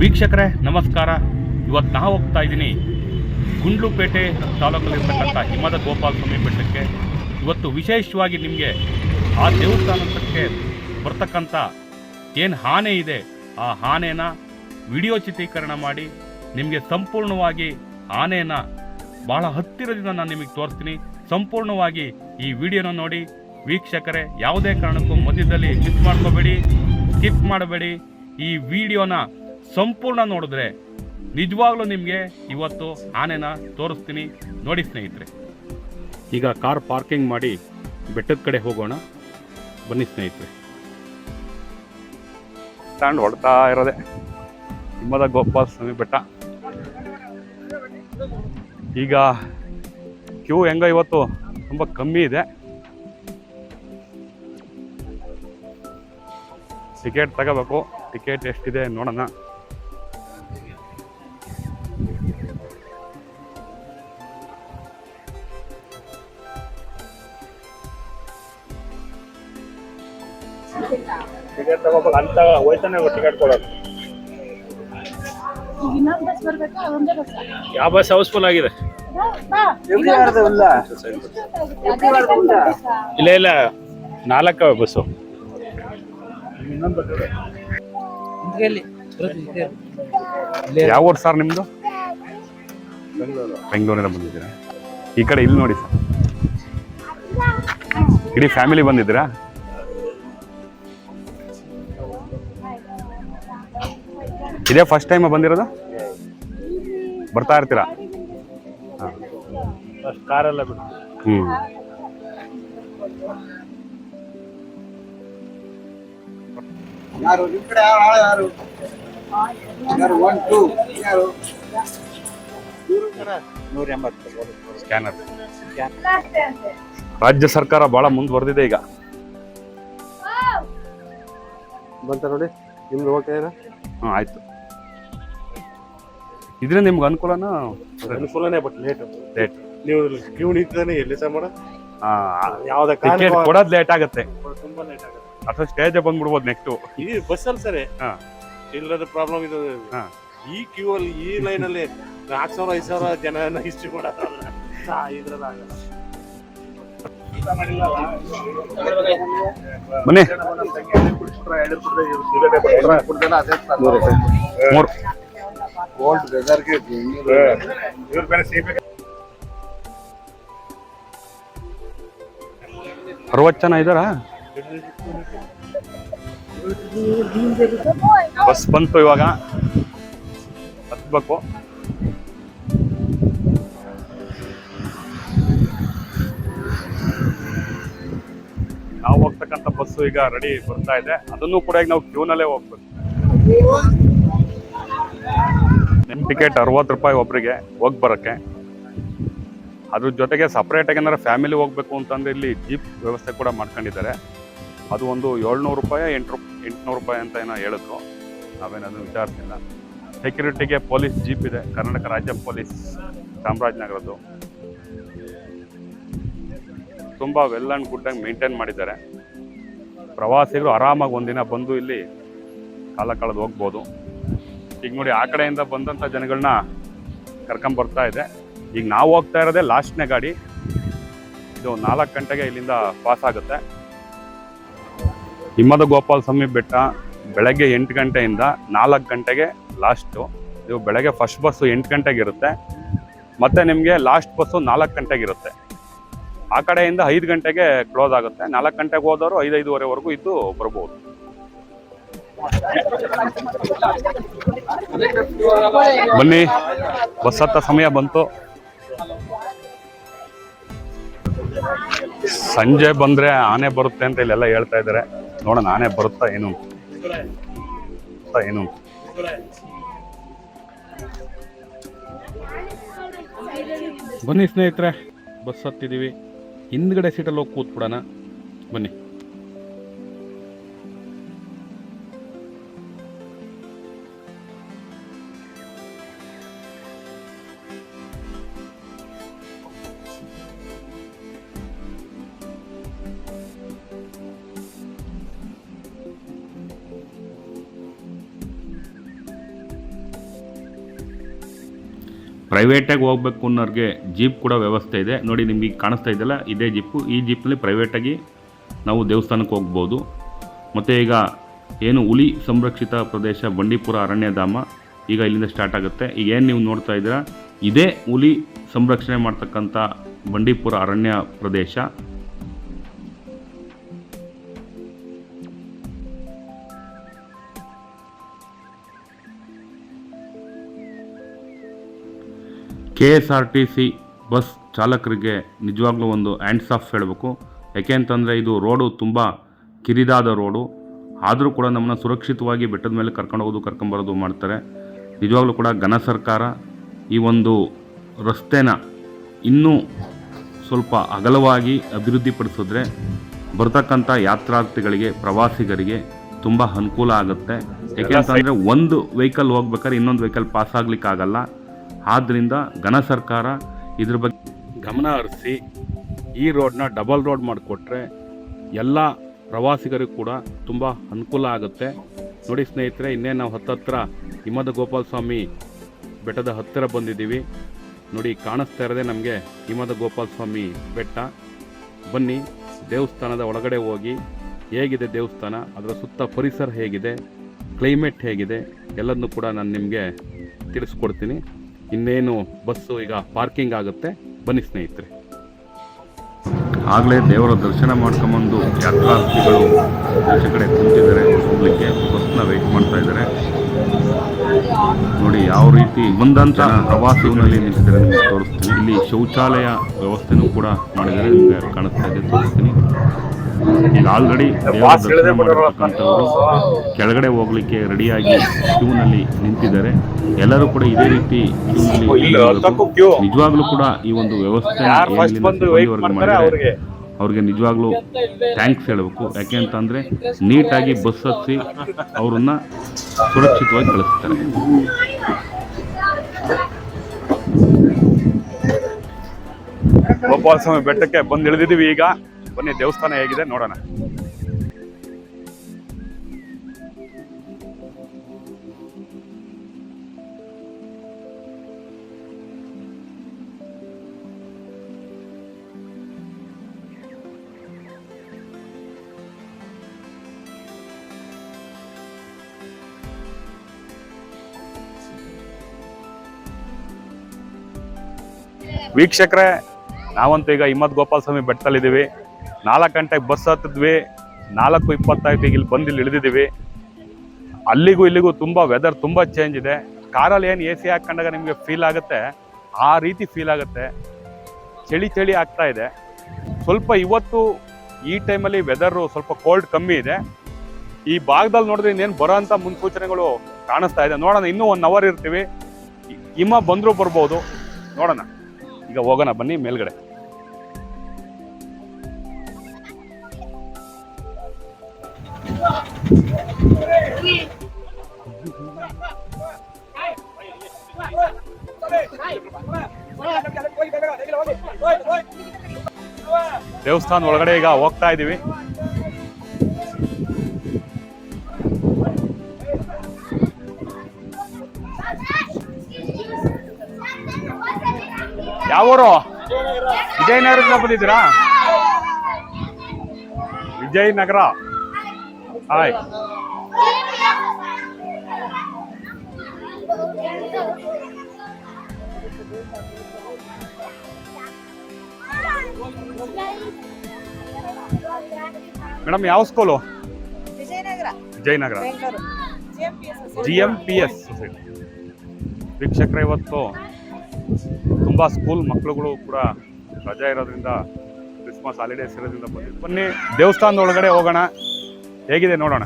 ವೀಕ್ಷಕರೇ, ನಮಸ್ಕಾರ. ಇವತ್ತು ನಾ ಹೋಗ್ತಾ ಇದ್ದೀನಿ ಗುಂಡ್ಲುಪೇಟೆ ತಾಲೂಕಲ್ಲಿರ್ತಕ್ಕಂಥ ಹಿಮದ ಗೋಪಾಲ ಸ್ವಾಮಿ ಬೆಟ್ಟಕ್ಕೆ. ಇವತ್ತು ವಿಶೇಷವಾಗಿ ನಿಮಗೆ ಆ ದೇವಸ್ಥಾನಕ್ಕೆ ಬರ್ತಕ್ಕಂಥ ಏನು ಆನೆ ಇದೆ, ಆ ಆನೆನ ವಿಡಿಯೋ ಚಿತ್ರೀಕರಣ ಮಾಡಿ ನಿಮಗೆ ಸಂಪೂರ್ಣವಾಗಿ ಆನೆನ ಬಹಳ ಹತ್ತಿರದಿಂದ ನಾನು ನಿಮಗೆ ತೋರಿಸ್ತೀನಿ. ಸಂಪೂರ್ಣವಾಗಿ ಈ ವಿಡಿಯೋನ ನೋಡಿ ವೀಕ್ಷಕರೇ, ಯಾವುದೇ ಕಾರಣಕ್ಕೂ ಮಧ್ಯದಲ್ಲಿ ಮಿಸ್ ಮಾಡ್ಕೋಬೇಡಿ, ಸ್ಕಿಪ್ ಮಾಡಬೇಡಿ. ಈ ವಿಡಿಯೋನ ಸಂಪೂರ್ಣ ನೋಡಿದ್ರೆ ನಿಜವಾಗ್ಲೂ ನಿಮಗೆ ಇವತ್ತು ಆನೆನ ತೋರಿಸ್ತೀನಿ. ನೋಡಿ ಸ್ನೇಹಿತರೆ. ಈಗ ಕಾರ್ ಪಾರ್ಕಿಂಗ್ ಮಾಡಿ ಬೆಟ್ಟದ ಕಡೆ ಹೋಗೋಣ. ಬನ್ನಿ ಸ್ನೇಹಿತರೆ. ಸ್ಟ್ಯಾಂಡ್ ಹೊಡ್ತಾ ಇರೋದೆ. ಹಿಮ್ಮದ ಗೋಪಾಲ ಸ್ವಾಮಿ ಬೆಟ್ಟ. ಈಗ ಕ್ಯೂ ಹೆಂಗ ಇವತ್ತು ತುಂಬ ಕಮ್ಮಿ ಇದೆ. ಟಿಕೆಟ್ ತಗೋಬೇಕು. ಟಿಕೆಟ್ ಎಷ್ಟಿದೆ ನೋಡೋಣ. ಅಂತ ಹೋಯ್ತಾನೆ ಟಿಕೆಟ್ ಕೊಡೋದು ಯಾವ ಬಸ್ ಹೌಸ್ಫುಲ್ ಆಗಿದೆ. ಇಲ್ಲ ಇಲ್ಲ. ನಾಲ್ಕು ಬಸ್ಸು ಯಾವ ಊರು ಸರ್ ನಿಮ್ಮದು ಬೆಂಗಳೂರಿಂದ ಬಂದಿದ್ದೀರಾ? ಈ ಕಡೆ ಇಲ್ಲಿ ನೋಡಿ ಸರ್ ಇಡೀ ಫ್ಯಾಮಿಲಿ ಬಂದಿದ್ದೀರಾ? ಇದೇ ಫಸ್ಟ್ ಟೈಮ್ ಬಂದಿರೋದು? ಬರ್ತಾ ಇರ್ತೀರಾ? ಕಾರೆಲ್ಲ ಬಿಡು. ನೂರ ಎಂಬತ್ತು ಸ್ಕ್ಯಾನರ್ ರಾಜ್ಯ ಸರ್ಕಾರ ಬಹಳ ಮುಂದುವರೆದಿದೆ ಈಗ. ಬಂತ ನೋಡಿ ನಿಮ್ದು ಓಕೆ ಹ್ಮ್ ಆಯ್ತು. ಇದ್ರೆ ನಿಮ್ಗೆ ಅನುಕೂಲನ? ಅನುಕೂಲನೇ ಬಟ್ ಲೇಟ್ ಲೇಟ್ ನೀವು ಕ್ಯೂ ನಿಂತಾನೆ ಎಲ್ಲಿ ಸಹ ಮಾಡ? ಯಾವ್ದ ಟಿಕೆಟ್ ಕೊಡೋದು ಲೇಟ್ ಆಗುತ್ತೆ. ತುಂಬಾ ಲೇಟ್ ಆಗುತ್ತೆ. ಅಥವಾ ಸ್ಟೇಜ್ ಬಂದ್ಬಿಡ್ಬೋದು ನೆಕ್ಸ್ಟ್ ಈ ಬಸ್ಸಲ್ಲಿ ಸರಿ. ಹಾ. ಇಲ್ಲದ ಪ್ರಾಬ್ಲಮ್ ಇದು. ಹಾ. ಈ ಕ್ಯೂ ಅಲ್ಲಿ ಈ ಲೈನ್ ಅಲ್ಲಿ ನಾಲ್ಕು ಸಾವಿರ ಐದು ಸಾವಿರ ಜನ ಹಿಸ್ಟ್ರಿ ಮಾಡೋದಲ್ಲ ಇದ್ರಲ್ಲಿ ಆಗಲ್ಲ. ಬನ್ನಿ ಮೂರು. ಗೋಲ್ಡ್ ವೆದರ್ಗೆ ಅರವತ್ತು ಜನ ಇದ್ದಾರಾ? ಬಸ್ ಬಂತು ಇವಾಗ. ಹತ್ಬೇಕು. ನಾವು ಹೋಗ್ತಕ್ಕಂಥ ಬಸ್ಸು ಈಗ ರೆಡಿ ಬರ್ತಾ ಇದೆ. ಅದನ್ನು ಕೂಡ ಈಗ ನಾವು ಕ್ಯೂನಲ್ಲೇ ಹೋಗ್ಬೇಕು. ನಿಮ್ಮ ಟಿಕೆಟ್ ಅರವತ್ತು ರೂಪಾಯಿ ಒಬ್ಬರಿಗೆ ಹೋಗಿ ಬರೋಕ್ಕೆ. ಅದ್ರ ಜೊತೆಗೆ ಸಪ್ರೇಟಾಗಿ ಏನಾರು ಫ್ಯಾಮಿಲಿ ಹೋಗಬೇಕು ಅಂತಂದ್ರೆ ಇಲ್ಲಿ ಜೀಪ್ ವ್ಯವಸ್ಥೆ ಕೂಡ ಮಾಡ್ಕೊಂಡಿದ್ದಾರೆ. ಅದು ಒಂದು ಏಳ್ನೂರು ರೂಪಾಯಿ ಎಂಟು ಎಂಟುನೂರು ರೂಪಾಯಿ ಅಂತ ಏನೋ ಹೇಳಿದ್ರು. ನಾವೇನದು ವಿಚಾರಿಸಿಲ್ಲ ಸೆಕ್ಯೂರಿಟಿಗೆ ಪೊಲೀಸ್ ಜೀಪ್ ಇದೆ. ಕರ್ನಾಟಕ ರಾಜ್ಯ ಪೊಲೀಸ್ ಚಾಮರಾಜನಗರದ್ದು. ತುಂಬ ವೆಲ್ ಆ್ಯಂಡ್ ಗುಡ್ ಆಗಿ ಮೇಂಟೈನ್ ಮಾಡಿದ್ದಾರೆ. ಪ್ರವಾಸಿಗರು ಆರಾಮಾಗಿ ಒಂದಿನ ಬಂದು ಇಲ್ಲಿ ಕಾಲ ಕಳೆದು ಹೋಗ್ಬೋದು. ಈಗ ನೋಡಿ ಆ ಕಡೆಯಿಂದ ಬಂದಂಥ ಜನಗಳನ್ನ ಕರ್ಕೊಂಬರ್ತಾ ಇದೆ. ಈಗ ನಾವು ಹೋಗ್ತಾ ಇರೋದೇ ಲಾಸ್ಟ್ನೇ ಗಾಡಿ. ಇದು ನಾಲ್ಕು ಗಂಟೆಗೆ ಇಲ್ಲಿಂದ ಪಾಸ್ ಆಗುತ್ತೆ. ಹಿಮ್ಮದ ಗೋಪಾಲ ಸ್ವಾಮಿ ಬೆಟ್ಟ ಬೆಳಗ್ಗೆ ಎಂಟು ಗಂಟೆಯಿಂದ ನಾಲ್ಕು ಗಂಟೆಗೆ ಲಾಸ್ಟು ಇದು ಬೆಳಗ್ಗೆ ಫಸ್ಟ್ ಬಸ್ಸು ಎಂಟು ಗಂಟೆಗೆ ಇರುತ್ತೆ. ಮತ್ತೆ ನಿಮಗೆ ಲಾಸ್ಟ್ ಬಸ್ಸು ನಾಲ್ಕು ಗಂಟೆಗೆ ಇರುತ್ತೆ. ಆ ಕಡೆಯಿಂದ ಐದು ಗಂಟೆಗೆ ಕ್ಲೋಸ್ ಆಗುತ್ತೆ. ನಾಲ್ಕು ಗಂಟೆಗೆ ಹೋದವರು ಐದು ಐದುವರೆವರೆಗೂ ಇದ್ದು ಬರ್ಬೋದು. ಬನ್ನಿ ಬಸ್ ಹತ್ತ ಸಮಯ ಬಂತು. ಸಂಜೆ ಬಂದ್ರೆ ಆನೆ ಬರುತ್ತೆ ಅಂತ ಇಲ್ಲೆಲ್ಲ ಹೇಳ್ತಾ ಇದ್ದಾರೆ. ನೋಡೋಣ, ಆನೆ ಬರುತ್ತಾ ಏನು? ಏನು? ಬನ್ನಿ ಸ್ನೇಹಿತರೆ, ಬಸ್ ಹತ್ತಿದೀವಿ ಹಿಂದ್ಗಡೆ ಸೀಟಲ್ಲಿ ಹೋಗಿ ಕೂತ್ಬಿಡೋಣ. ಬನ್ನಿ. ಪ್ರೈವೇಟಾಗಿ ಹೋಗ್ಬೇಕು ಅನ್ನೋರಿಗೆ ಜೀಪ್ ಕೂಡ ವ್ಯವಸ್ಥೆ ಇದೆ. ನೋಡಿ ನಿಮಗೆ ಕಾಣಿಸ್ತಾ ಇದೆಯಲ್ಲ, ಇದೇ ಜೀಪು. ಈ ಜೀಪ್ನಲ್ಲಿ ಪ್ರೈವೇಟಾಗಿ ನಾವು ದೇವಸ್ಥಾನಕ್ಕೆ ಹೋಗ್ಬೋದು. ಮತ್ತು ಈಗ ಏನು ಹುಲಿ ಸಂರಕ್ಷಿತ ಪ್ರದೇಶ, ಬಂಡೀಪುರ ಅರಣ್ಯಧಾಮ ಈಗ ಇಲ್ಲಿಂದ ಸ್ಟಾರ್ಟ್ ಆಗುತ್ತೆ. ಈಗ ಏನು ನೀವು ನೋಡ್ತಾ ಇದ್ದೀರಾ, ಇದೇ ಹುಲಿ ಸಂರಕ್ಷಣೆ ಮಾಡ್ತಕ್ಕಂಥ ಬಂಡೀಪುರ ಅರಣ್ಯ ಪ್ರದೇಶ. K S R T C bus ಚಾಲಕರಿಗೆ ನಿಜವಾಗ್ಲೂ ಒಂದು ಹ್ಯಾಂಡ್ಸ್ ಆಫ್ ಹೇಳಬೇಕು. ಯಾಕೆ ಅಂತಂದರೆ ಇದು ರೋಡು ತುಂಬ ಕಿರಿದಾದ ರೋಡು. ಆದರೂ ಕೂಡ ನಮ್ಮನ್ನು ಸುರಕ್ಷಿತವಾಗಿ ಬೆಟ್ಟದ ಮೇಲೆ ಕರ್ಕೊಂಡು ಹೋಗೋದು ಕರ್ಕೊಂಬರೋದು ಮಾಡ್ತಾರೆ. ನಿಜವಾಗ್ಲೂ ಕೂಡ ಘನ ಸರ್ಕಾರ ಈ ಒಂದು ರಸ್ತೆನ ಇನ್ನೂ ಸ್ವಲ್ಪ ಅಗಲವಾಗಿ ಅಭಿವೃದ್ಧಿಪಡಿಸಿದ್ರೆ ಬರ್ತಕ್ಕಂಥ ಯಾತ್ರಾರ್ಥಿಗಳಿಗೆ ಪ್ರವಾಸಿಗರಿಗೆ ತುಂಬ ಅನುಕೂಲ ಆಗುತ್ತೆ. ಯಾಕೆಂತಂದರೆ ಒಂದು ವೆಹಿಕಲ್ ಹೋಗ್ಬೇಕಾದ್ರೆ ಇನ್ನೊಂದು ವೆಹಿಕಲ್ ಪಾಸ್ ಆಗ್ಲಿಕ್ಕೆ ಆಗಲ್ಲ ಆದ್ದರಿಂದ ಘನ ಸರ್ಕಾರ ಇದ್ರ ಬಗ್ಗೆ ಗಮನ ಹರಿಸಿ ಈ ರೋಡ್ನ ಡಬಲ್ ರೋಡ್ ಮಾಡಿಕೊಟ್ರೆ ಎಲ್ಲ ಪ್ರವಾಸಿಗರಿಗೂ ಕೂಡ ತುಂಬ ಅನುಕೂಲ ಆಗುತ್ತೆ. ನೋಡಿ ಸ್ನೇಹಿತರೆ, ಇನ್ನೇ ನಾವು ಹತ್ತತ್ರ ಹಿಮದ ಗೋಪಾಲ ಸ್ವಾಮಿ ಬೆಟ್ಟದ ಹತ್ತಿರ ಬಂದಿದ್ದೀವಿ. ನೋಡಿ ಕಾಣಿಸ್ತಾ ಇರೋದೇ ನಮಗೆ ಹಿಮದ ಗೋಪಾಲ ಸ್ವಾಮಿ ಬೆಟ್ಟ. ಬನ್ನಿ, ದೇವಸ್ಥಾನದ ಒಳಗಡೆ ಹೋಗಿ ಹೇಗಿದೆ ದೇವಸ್ಥಾನ? ಅದರ ಸುತ್ತ ಪರಿಸರ ಹೇಗಿದೆ? ಕ್ಲೈಮೇಟ್ ಹೇಗಿದೆ? ಎಲ್ಲದನ್ನು ಕೂಡ ನಾನು ನಿಮಗೆ ತಿಳಿಸ್ಕೊಡ್ತೀನಿ. ಇನ್ನೇನು ಬಸ್ಸು ಈಗ ಪಾರ್ಕಿಂಗ್ ಆಗುತ್ತೆ? ಬನ್ನಿ ಸ್ನೇಹಿತರೆ. ಆಗಲೇ ದೇವರ ದರ್ಶನ ಮಾಡ್ಕೊಂಬಂದು ಯಾತ್ರಾರ್ಥಿಗಳು ದೇಶ ಕಡೆ ಕುಂತಿದ್ದಾರೆ. ಹೋಗ್ಲಿಕ್ಕೆ ಬಸ್ನ ವೆಯ್ಟ್ ಮಾಡ್ತಾ ಇದ್ದಾರೆ. ನೋಡಿ ಯಾವ ರೀತಿ ಬಂದಂಥ ಪ್ರವಾಸಿಗಳಲ್ಲಿ ನಿಂತಿದ್ದಾರೆ ನಿಮಗೆ ತೋರಿಸ್ತೀನಿ. ಇಲ್ಲಿ ಶೌಚಾಲಯ ವ್ಯವಸ್ಥೆನೂ ಕೂಡ ಮಾಡಿದ್ದಾರೆ. ನಿಮಗೆ ಕಾಣಿಸ್ತಾ ಇದೆ ತೋರಿಸ್ತೀನಿ. ಈಗ ಆಲ್ರೆಡಿ ದೇವರ ದರ್ಶನ ಮಾಡಿರ್ತಕ್ಕಂಥವರು ಕೆಳಗಡೆ ಹೋಗ್ಲಿಕ್ಕೆ ರೆಡಿಯಾಗಿ ಕ್ಯೂನಲ್ಲಿ ನಿಂತಿದ್ದಾರೆ. ಎಲ್ಲರೂ ಕೂಡ ಇದೇ ರೀತಿ ಕ್ಯೂನಲ್ಲಿ ನಿಜವಾಗ್ಲೂ ಕೂಡ ಈ ಒಂದು ವ್ಯವಸ್ಥೆ ಮಾಡಿದ್ದಾರೆ ಅವ್ರಿಗೆ. ನಿಜವಾಗ್ಲೂ ಥ್ಯಾಂಕ್ಸ್ ಹೇಳಬೇಕು. ಯಾಕೆ ಅಂತಂದ್ರೆ ನೀಟಾಗಿ ಬಸ್ ಹತ್ತಿ ಅವ್ರನ್ನ ಸುರಕ್ಷಿತವಾಗಿ ಕಳಿಸ್ತಾರೆ. ಗೋಪಾಲ ಸ್ವಾಮಿ ಬೆಟ್ಟಕ್ಕೆ ಬಂದು ಇಳಿದಿದ್ದೀವಿ ಈಗ. ಬನ್ನಿ ದೇವಸ್ಥಾನ ಹೇಗಿದೆ ನೋಡೋಣ. ವೀಕ್ಷಕರೇ ನಾವಂತೂ ಈಗ ಹಿಮ್ಮತ್ ಗೋಪಾಲ ಸ್ವಾಮಿ ಬೆಟ್ಟದಲ್ಲಿದ್ದೀವಿ. ನಾಲ್ಕು ಗಂಟೆಗೆ ಬಸ್ ಹತ್ತಿದ್ವಿ ನಾಲ್ಕು ಇಪ್ಪತ್ತೈದಿಗೆ ಇಲ್ಲಿ ಬಂದು ಇಲ್ಲಿ ಇಳಿದಿದ್ದೀವಿ. ಅಲ್ಲಿಗೂ ಇಲ್ಲಿಗೂ ತುಂಬ ವೆದರ್ ತುಂಬ ಚೇಂಜ್ ಇದೆ. ಕಾರಲ್ಲಿ ಏನು ಎ ಸಿ ಹಾಕೊಂಡಾಗ ನಿಮಗೆ ಫೀಲ್ ಆಗುತ್ತೆ? ಆ ರೀತಿ ಫೀಲ್ ಆಗುತ್ತೆ. ಚಳಿ ಚಳಿ ಆಗ್ತಾ ಇದೆ. ಸ್ವಲ್ಪ ಇವತ್ತು ಈ ಟೈಮಲ್ಲಿ ವೆದರು ಸ್ವಲ್ಪ ಕೋಲ್ಡ್ ಕಮ್ಮಿ ಇದೆ. ಈ ಭಾಗದಲ್ಲಿ ನೋಡಿದ್ರೆ ಇನ್ನೇನು ಬರೋ ಅಂಥ ಮುನ್ಸೂಚನೆಗಳು ಕಾಣಿಸ್ತಾ ಇದೆ. ನೋಡೋಣ, ಇನ್ನೂ ಒನ್ ಅವರ್ ಇರ್ತೀವಿ. ಹಿಮ ಬಂದರೂ ಬರ್ಬೋದು. ನೋಡೋಣ. ಈಗ ಹೋಗೋಣ, ಬನ್ನಿ ಮೇಲ್ಗಡೆ. ದೇವಸ್ಥಾನ ಒಳಗಡೆ ಈಗ ಹೋಗ್ತಾ ಇದೀವಿ. ಯಾವೂರು ವಿಜಯನಗರದಿಂದ ಬಂದಿದ್ದೀರಾ? ವಿಜಯನಗರ. ಹಾಯ್ ಮೇಡಮ್ ಯಾವ school Vijayanagar. G M P S society ವೀಕ್ಷಕರ ಇವತ್ತು ತುಂಬ ಸ್ಕೂಲ್ ಮಕ್ಕಳುಗಳು ಕೂಡ ರಜಾ ಇರೋದ್ರಿಂದ ಕ್ರಿಸ್ಮಸ್ ಹಾಲಿಡೇಸ್ ಇರೋದ್ರಿಂದ ಬಂದಿದ್ದು. ಬನ್ನಿ ದೇವಸ್ಥಾನದ ಒಳಗಡೆ ಹೋಗೋಣ. ಹೇಗಿದೆ ನೋಡೋಣ.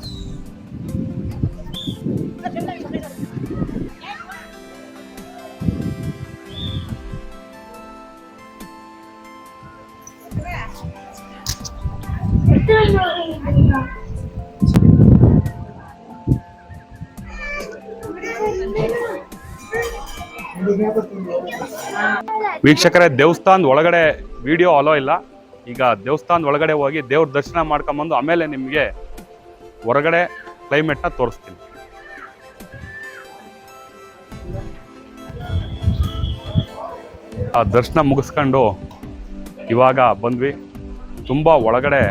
ವೀಕ್ಷಕರೇ, ದೇವಸ್ಥಾನದ ಒಳಗಡೆ ವಿಡಿಯೋ ಅಲೋ ಇಲ್ಲ. ಈಗ ದೇವಸ್ಥಾನದ ಒಳಗಡೆ ಹೋಗಿ ದೇವ್ರ ದರ್ಶನ ಮಾಡ್ಕೊಂಬಂದು ಆಮೇಲೆ ನಿಮಗೆ ಹೊರಗಡೆ ಕ್ಲೈಮೇಟ್ನ ತೋರಿಸ್ತೀನಿ. ಆ ದರ್ಶನ ಮುಗಿಸ್ಕೊಂಡು ಇವಾಗ ಬಂದ್ವಿ. ತುಂಬ ಒಳಗಡೆ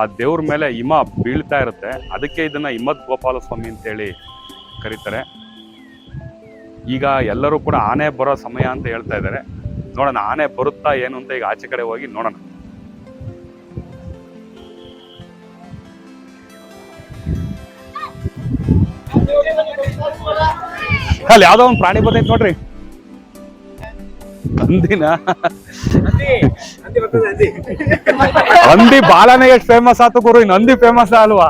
ಆ ದೇವ್ರ ಮೇಲೆ ಹಿಮ ಬೀಳ್ತಾ ಇರುತ್ತೆ. ಅದಕ್ಕೆ ಇದನ್ನ ಹಿಮದ್ ಗೋಪಾಲ ಸ್ವಾಮಿ ಅಂತೇಳಿ ಕರೀತಾರೆ. ಈಗ ಎಲ್ಲರೂ ಕೂಡ ಆನೆ ಬರೋ ಸಮಯ ಅಂತ ಹೇಳ್ತಾ ಇದ್ದಾರೆ. ನೋಡೋಣ, ಆನೆ ಬರುತ್ತಾ ಏನು ಅಂತ ಈಗ ಆಚೆ ಕಡೆ ಹೋಗಿ ನೋಡೋಣ. ಅಲ್ಲಿ ಯಾವ್ದೋ ಒಂದು ಪ್ರಾಣಿ ಬಂದೈತೆ ನೋಡ್ರಿ. ಹಂದಿನ ಹಂದಿ ಬಾಳನೇ ಎಷ್ಟು ಫೇಮಸ್ ಆತು ಗುರು ಇನ್ನು ಹಂದಿ ಫೇಮಸ್ ಅಲ್ವಾ?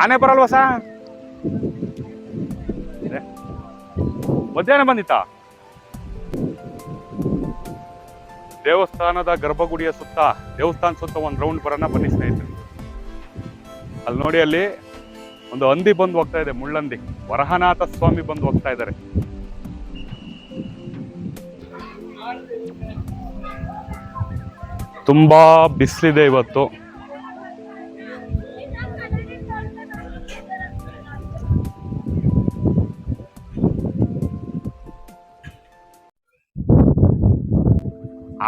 ಆನೆ ಬರಲ್ವಾ ಸಾ? ಮಧ್ಯಾಹ್ನ ಬಂದಿತ್ತ? ದೇವಸ್ಥಾನದ ಗರ್ಭಗುಡಿಯ ಸುತ್ತ, ದೇವಸ್ಥಾನ ಸುತ್ತ ಒಂದು ರೌಂಡ್ ಬರೋಣ ಬನ್ನಿ ಸ್ನೇಹಿತರೆ. ಅಲ್ಲಿ ನೋಡಿ ಅಲ್ಲಿ ಒಂದು ಹಂದಿ ಬಂದು ಹೋಗ್ತಾ ಇದೆ, ಮುಳ್ಳಂದಿ. ವರಹನಾಥ ಸ್ವಾಮಿ ಬಂದು ಹೋಗ್ತಾ ಇದ್ದಾರೆ. ತುಂಬಾ ಬಿಸಿಲಿದೆ ಇವತ್ತು.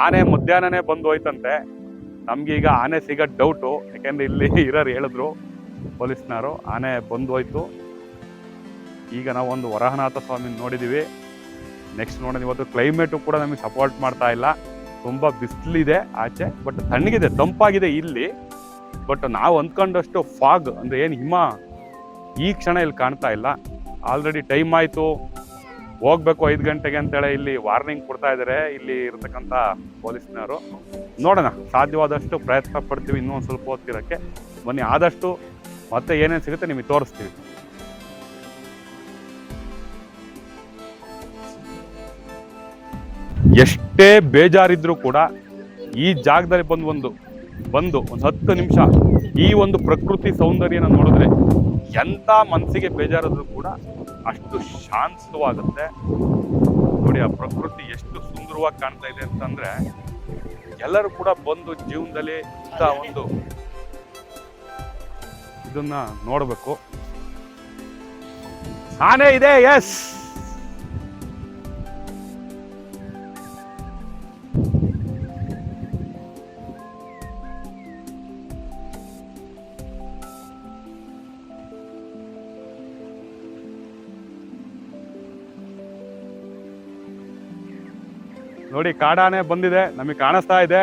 ಆನೆ ಮಧ್ಯಾಹ್ನನೇ ಬಂದು ಹೋಯ್ತಂತೆ. ನಮ್ಗೆ ಈಗ ಆನೆ ಸಿಗೋ ಡೌಟು ಯಾಕೆಂದ್ರೆ ಇಲ್ಲಿ ಇರೋರು ಹೇಳಿದ್ರು. ಪೊಲೀಸ್ನವರು ಆನೆ ಬಂದು ಹೋಯ್ತು ಈಗ ನಾವು ಒಂದು ವರಹನಾಥ ಸ್ವಾಮಿ ನೋಡಿದೀವಿ. ನೆಕ್ಸ್ಟ್ ನೋಡೋಣ, ಇವತ್ತು ಕ್ಲೈಮೇಟು ಕೂಡ ನಮಗೆ ಸಪೋರ್ಟ್ ಮಾಡ್ತಾ ಇಲ್ಲ. ತುಂಬ ಬಿಸಿಲಿದೆ ಆಚೆ ಬಟ್ ತಣ್ಣಗಿದೆ, ತಂಪಾಗಿದೆ ಇಲ್ಲಿ. ಬಟ್ ನಾವು ಅಂದ್ಕೊಂಡಷ್ಟು ಫಾಗ್ ಅಂದ್ರೆ ಏನು ಹಿಮ ಈ ಕ್ಷಣ ಇಲ್ಲಿ ಕಾಣ್ತಾ ಇಲ್ಲ. ಆಲ್ರೆಡಿ ಟೈಮ್ ಆಯಿತು. ಹೋಗ್ಬೇಕು ಐದು ಗಂಟೆಗೆ ಅಂತೇಳಿ ಇಲ್ಲಿ ವಾರ್ನಿಂಗ್ ಕೊಡ್ತಾ ಇದ್ದಾರೆ ಇಲ್ಲಿ ಇರತಕ್ಕಂಥ ಪೊಲೀಸ್ನವರು. ನೋಡೋಣ, ಸಾಧ್ಯವಾದಷ್ಟು ಪ್ರಯತ್ನ ಪಡ್ತೀವಿ ಇನ್ನೂ ಒಂದು ಸ್ವಲ್ಪ ಹೊತ್ತಿರೋಕ್ಕೆ. ಬನ್ನಿ, ಆದಷ್ಟು ಮತ್ತೆ ಏನೇನು ಸಿಗುತ್ತೆ ನಿಮಗೆ ತೋರಿಸ್ತೀವಿ. ಎಷ್ಟೇ ಬೇಜಾರಿದ್ರೂ ಕೂಡ ಈ ಜಾಗದಲ್ಲಿ ಬಂದು ಒಂದು ಬಂದು ಒಂದು ಹತ್ತು ನಿಮಿಷ ಈ ಒಂದು ಪ್ರಕೃತಿ ಸೌಂದರ್ಯನ ನೋಡಿದ್ರೆ ಎಂಥ ಮನಸ್ಸಿಗೆ ಬೇಜಾರಾದ್ರೂ ಕೂಡ ಅಷ್ಟು ಶಾಂತವಾಗುತ್ತೆ. ನೋಡಿ, ಆ ಪ್ರಕೃತಿ ಎಷ್ಟು ಸುಂದರವಾಗಿ ಕಾಣ್ತಾ ಇದೆ ಅಂತಂದ್ರೆ ಎಲ್ಲರೂ ಕೂಡ ಬಂದು ಜೀವನದಲ್ಲಿ ಇಂಥ ಒಂದು ಇದನ್ನ ನೋಡಬೇಕು. ಆನೆ ಇದೆ ಎಸ್ ನೋಡಿ ಕಾಡಾನೆ ಬಂದಿದೆ ನಮಗೆ ಕಾಣಿಸ್ತಾ ಇದೆ.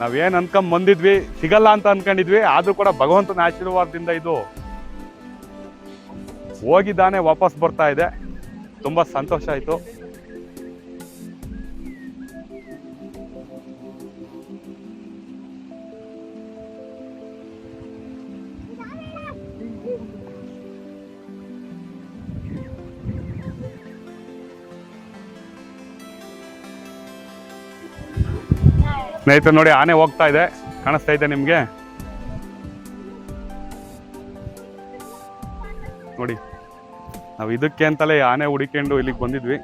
ನಾವೇನ್ ಅನ್ಕೊಂಡ್ ಬಂದಿದ್ವಿ, ಸಿಗಲ್ಲ ಅಂತ ಅನ್ಕೊಂಡಿದ್ವಿ, ಆದ್ರೂ ಕೂಡ ಭಗವಂತನ ಆಶೀರ್ವಾದದಿಂದ ಇದು ಹೋಗಿದ್ದಾನೆ, ವಾಪಸ್ ಬರ್ತಾ ಇದೆ. ತುಂಬಾ ಸಂತೋಷ ಆಯ್ತು. ಸ್ನೇಹಿತರೆ ನೋಡಿ, ಆನೆ ಹೋಗ್ತಾ ಇದೆ. ಕಾಣಿಸ್ತಾ ಇದೆ ನಿಮಗೆ? ನೋಡಿ. ನಾವು ಇದಕ್ಕೆ ಅಂತಲೇ ಆನೆ ಹುಡಿಕೊಂಡು ಇಲ್ಲಿಗೆ ಬಂದಿದ್ವಿ.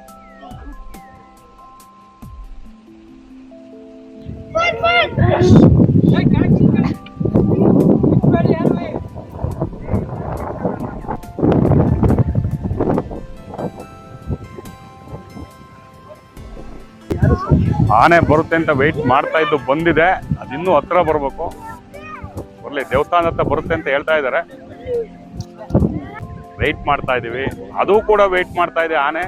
ಆನೆ ಬರುತ್ತೆ ಅಂತ ವೆಯ್ಟ್ ಮಾಡ್ತಾ ಇದ್ದು ಬಂದಿದೆ. ಅದಿನ್ನೂ ಹತ್ರ ಬರಬೇಕು. ಬರಲಿ, ದೇವಸ್ಥಾನ ಹತ್ರ ಬರುತ್ತೆ ಅಂತ ಹೇಳ್ತಾ ಇದ್ದಾರೆ. ವೆಯ್ಟ್ ಮಾಡ್ತಾ ಇದೀವಿ. ಅದು ಕೂಡ ವೆಯ್ಟ್ ಮಾಡ್ತಾ ಇದೆ ಆನೆ.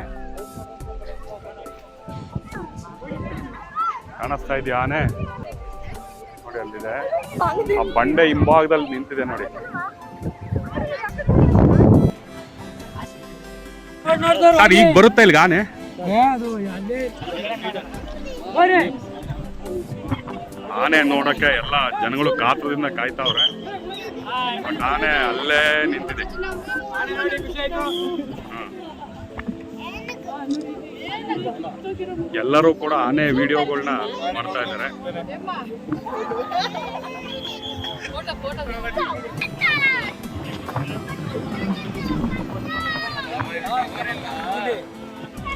ಕಾಣಿಸ್ತಾ ಇದೆಯಾ ಆನೆ? ನೋಡಿ ಅಲ್ಲಿದೆ. ಆ ಬಂಡೆ ಹಿಂಭಾಗದಲ್ಲಿ ನಿಂತಿದೆ ನೋಡಿ. ಸರ್, ಈಗ ಬರುತ್ತೆ ಇಲ್ಲಿಗೆ ಆನೆ? ಆನೆ ನೋಡಕ್ಕೆ ಎಲ್ಲ ಜನಗಳು ಕಾತುದಿಂದ ಕಾಯ್ತಾವ್ರೆ. ಬಟ್ ಆನೆ ಅಲ್ಲೇ ನಿಂತಿದೆ. ಎಲ್ಲರೂ ಕೂಡ ಆನೆ ವಿಡಿಯೋಗಳನ್ನ ಮಾಡ್ತಾ ಇದ್ದಾರೆ.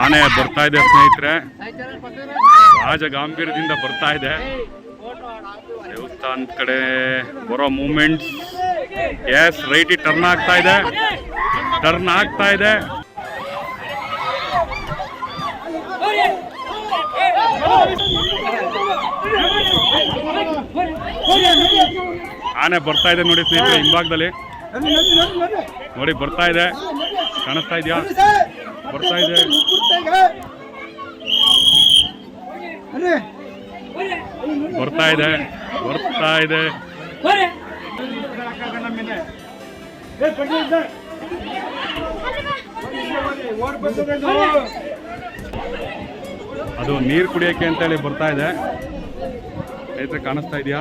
ಆನೆ ಬರ್ತಾ ಇದೆ ಸ್ನೇಹಿತರೆ. ರಾಜ ಗಾಂಭೀರ್ಯದಿಂದ ಬರ್ತಾ ಇದೆ. ದೇವಸ್ಥಾನದ ಕಡೆ ಬರೋ ಮೂಮೆಂಟ್ಸ್ ಎಸ್ ರೈಟ್ ಟರ್ನ್ ಆಗ್ತಾ ಇದೆ. ಟರ್ನ್ ಆಗ್ತಾ ಇದೆ. ಆನೆ ಬರ್ತಾ ಇದೆ ನೋಡಿ ಸ್ನೇಹಿತರೆ ಹಿಂಭಾಗದಲ್ಲಿ. ನೋಡಿ ಬರ್ತಾ ಇದೆ. ಕಾಣಿಸ್ತಾ ಇದೆಯಾ? ಬರ್ತಾ ಇದೆ. ಬರ್ತಾ ಇದೆ. ಬರ್ತಾ ಇದೆ. ಅದು ನೀರು ಅಂತ ಅಂತೇಳಿ ಬರ್ತಾ ಇದೆ. ಕಾಣಿಸ್ತಾ ಇದೆಯಾ?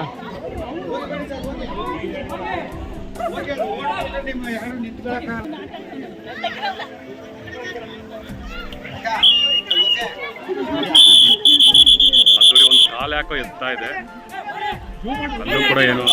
ಅದು ಒಂದು ಕಾಲು ಯಾಕೋ ಎತ್ತಾ ಇದೆ. ಅಲ್ಲೂ ಕೂಡ ಏನೋ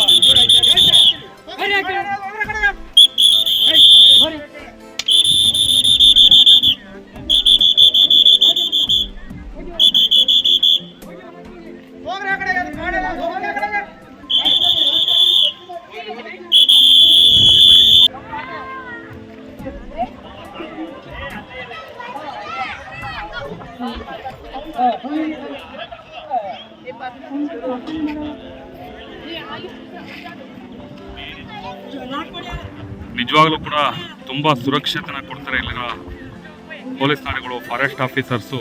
ತುಂಬಾ ಸುರಕ್ಷತೆನ ಕೊಡ್ತಾರೆ ಇಲ್ಲಿನ ಪೊಲೀಸ್ ಠಾಣೆಗಳು, ಫಾರೆಸ್ಟ್ ಆಫೀಸರ್ಸು.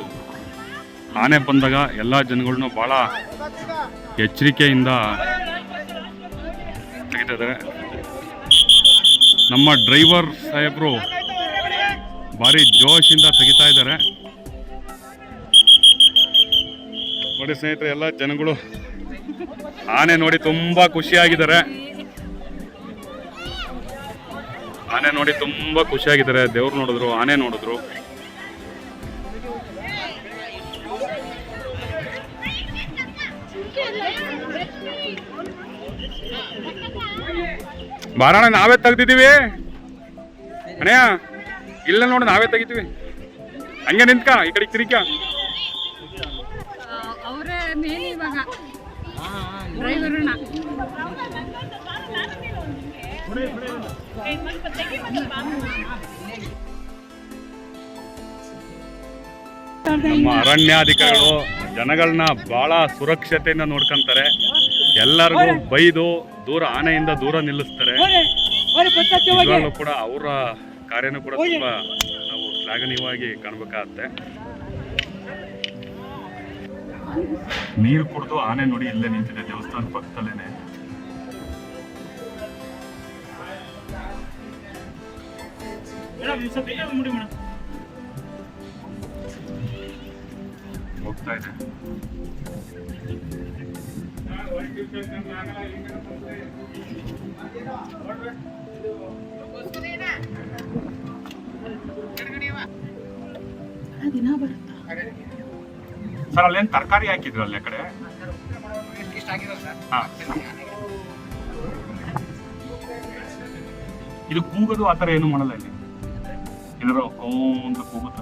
ಆನೆ ಬಂದಾಗ ಎಲ್ಲ ಜನಗಳನ್ನೂ ಭಾಳ ಎಚ್ಚರಿಕೆಯಿಂದ ತೆಗಿತಿದ್ದಾರೆ. ನಮ್ಮ ಡ್ರೈವರ್ ಸಾಹೇಬರು ಭಾರಿ ಜೋಶಿಂದ ತೆಗಿತಾ ಇದ್ದಾರೆ. ನೋಡಿ ಸ್ನೇಹಿತರೆ, ಎಲ್ಲ ಜನಗಳು ಆನೆ ನೋಡಿ ತುಂಬ ಖುಷಿಯಾಗಿದ್ದಾರೆ. ಆನೆ ನೋಡಿ ತುಂಬಾ ಖುಷಿಯಾಗಿದ್ದಾರೆ. ದೇವ್ರು ನೋಡಿದ್ರು, ಆನೆ ನೋಡಿದ್ರು. ಬಾರಣ ನಾವೇ ತೆಗ್ದಿದ್ದೀವಿ. ಅಣ್ಣ ಇಲ್ಲ ನೋಡಿ ನಾವೇ ತೆಗಿತೀವಿ. ಹಂಗೆ ನಿಂತ್ಕ, ಈ ಕಡೆ ತಿರ್ಕ ಅವರೇ ಮೇನ್ ಇವಾಗ. ನಮ್ಮ ಅರಣ್ಯಾಧಿಕಾರಿಗಳು ಜನಗಳನ್ನ ಬಹಳ ಸುರಕ್ಷತೆಯಿಂದ ನೋಡ್ಕೊಂತಾರೆ. ಎಲ್ಲರಿಗೂ ಬೈದು ದೂರ ಆನೆಯಿಂದ ದೂರ ನಿಲ್ಲಿಸ್ತಾರೆ. ಕೂಡ ಅವರ ಕಾರ್ಯನೂ ಕೂಡ ತುಂಬಾ ನಾವು ಶ್ಲಾಘನೀಯವಾಗಿ ಕಾಣ್ಬೇಕಾಗತ್ತೆ. ನೀರು ಕುಡಿದು ಆನೆ ನೋಡಿ ಇಲ್ಲೇ ನಿಂತಿದೆ ದೇವಸ್ಥಾನ ಪಕ್ಕದಲ್ಲೇನೆ. ಹೋಗ್ತಾ ಇದೆ. ಸರ್, ಅಲ್ಲೇನು ತರಕಾರಿ ಹಾಕಿದ್ರು ಅಲ್ಲೇ ಆ ಕಡೆ. ಇದು ಕೂಗೋದು ಆತರ ಏನು ಮಾಡಲ್ಲ ಇಲ್ಲಿ? ಏನಾರು ಕೋ ಇದು ಕೂಗುತ್ತ